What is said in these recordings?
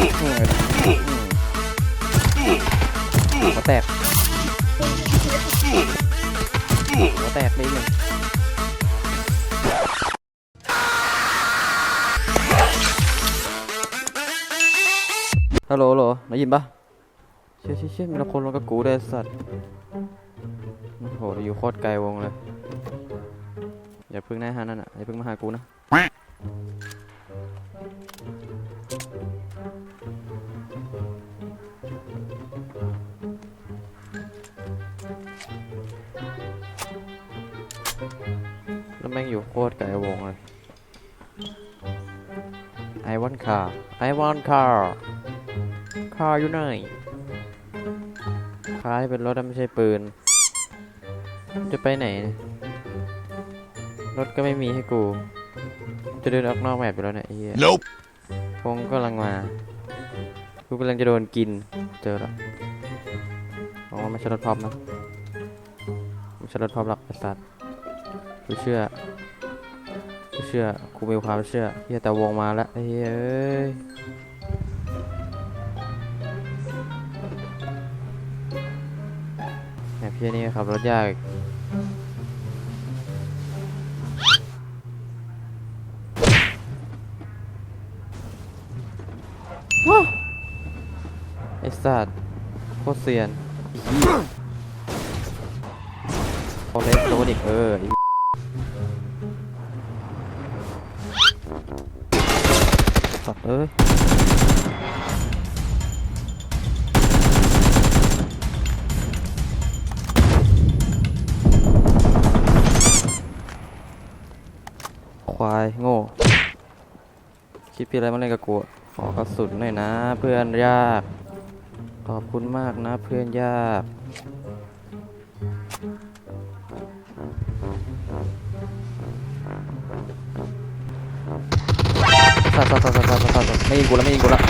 หัวแตกหัวแตกไปหนึ่งฮัลโหลฮัลโหลได้ยินปะเชี่ยเชี่ยเชี่ยมีคนลงกับกูได้สัตว์โอ้โหอยู่โคตรไกลวงเลย อย่าพึ่งนะฮะนั่นอะอย่าพึ่งมาหากูนะ แล้วแม่งอยู่โคตรไกลวงเลย I want car I want car car อยู่ไหนคาที่เป็นรถอะไม่ใช่ปืน จะไปไหนเนี่ยรถก็ไม่มีให้กู จะเดินออกนอกแมปอยู่แล้วเนี่ยไอ้เฮีย Nope. พงกำลังมา กูกำลังจะโดนกิน เจอแล้วอ๋อไม่ใช่รถพร้อมนะไม่ใช่รถพร้อมหรอกไอ้สัตว์ กูเชื่อ กูเชื่อ กูมีความเชื่อเฮียแต่วงมาแล้วเฮ้ยเอ้ยพี่นี่ขับรถยากว้าไอ้สัตว์โคตรเซียนไอ้เหี้ยโอเล็กโดนอีกเออ สัตว์เอ้ยควายโง่ คิดพี่อะไรมาเล่นกับกูอะขอกระสุนหน่อยนะ เพื่อนยาก ขอบคุณมากนะเพื่อนยาก สัตว์สัตว์สัตว์สัตว์สัตว์สัตว์ไม่ยิงกูแล้วไม่ยิงกูแล้ว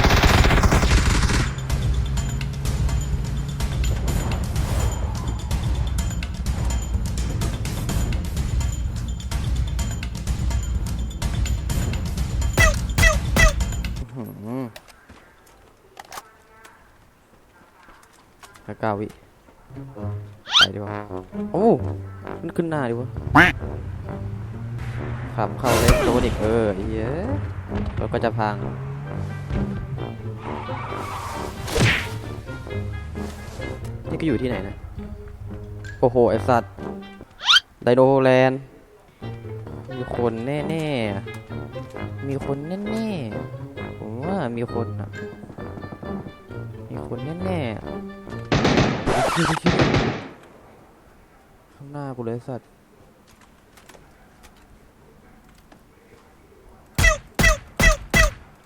เก้าวิไปดีกว่าโอ้ขึ้นหน้าดีกวะ ขับเข้าเล็กโดนอีกเออไอ้เหี้รถก็จะพังนี่ก็อยู่ที่ไหนนะ โอ้โห ไอสัตว์ไดโนแลนด์มีคนแน่ๆ มีคนแน่ๆ ผมว่ามีคนอะมีคนแน่ๆข้างหน้ากูเลยสัตว์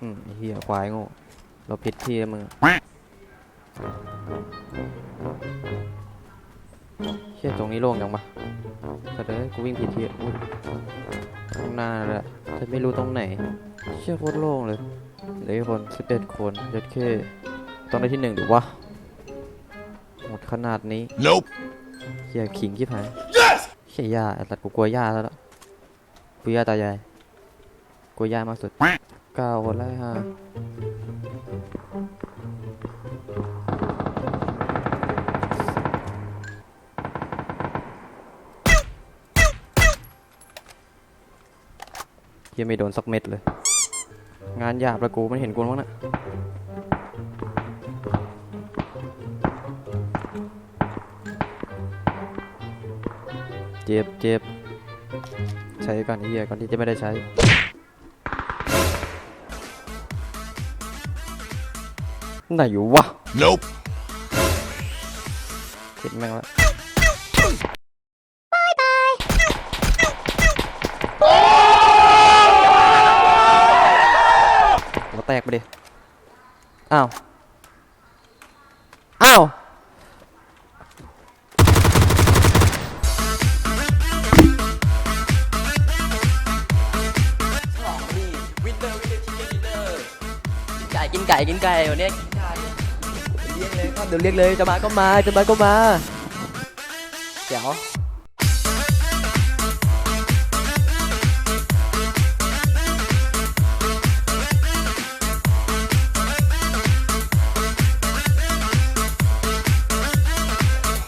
อืมไอ้เหี้ยควายโง่เราผิดที่แล้วมึงอะเชี่ยตรงนี้โล่งจังปะแต่เด้กูวิ่งผิดที่อุ้ยข้างหน้าแหละจะไม่รู้ตรงไหน เชี่ยโคตรโล่งเลยเหลืออกคนสิบเอ็ดคนยัดเคต้องได้ที่หนึ่งดิวะหมดขนาดนี้ Nope. เชี่ยขิงที่ผาย Yes. เชี่ยย่าไอ้สัตว์กูกลัวย่าแล้วแล้วกูย่าตายายกลัวย่ามากสุด ก้าคนแล้วฮะยังไม่โดนสักเม็ดเลย งานหยาบละกูไม่เห็นกูมั้งนะเจ็บเจ็บใช้ก่อนไอ้เหี้ยก่อนที่จะไม่ได้ใช้ ไหนอยู่วะ Nope. เห็นแม่งแล้วหัวแตกไปดิ อ้าว อ้าว ไก่กินไก่วันนี้กินไก่เรียกเลยครับเดี๋ยวเรียกเลยจะมาก็มาจะมาก็มาเดี๋ยว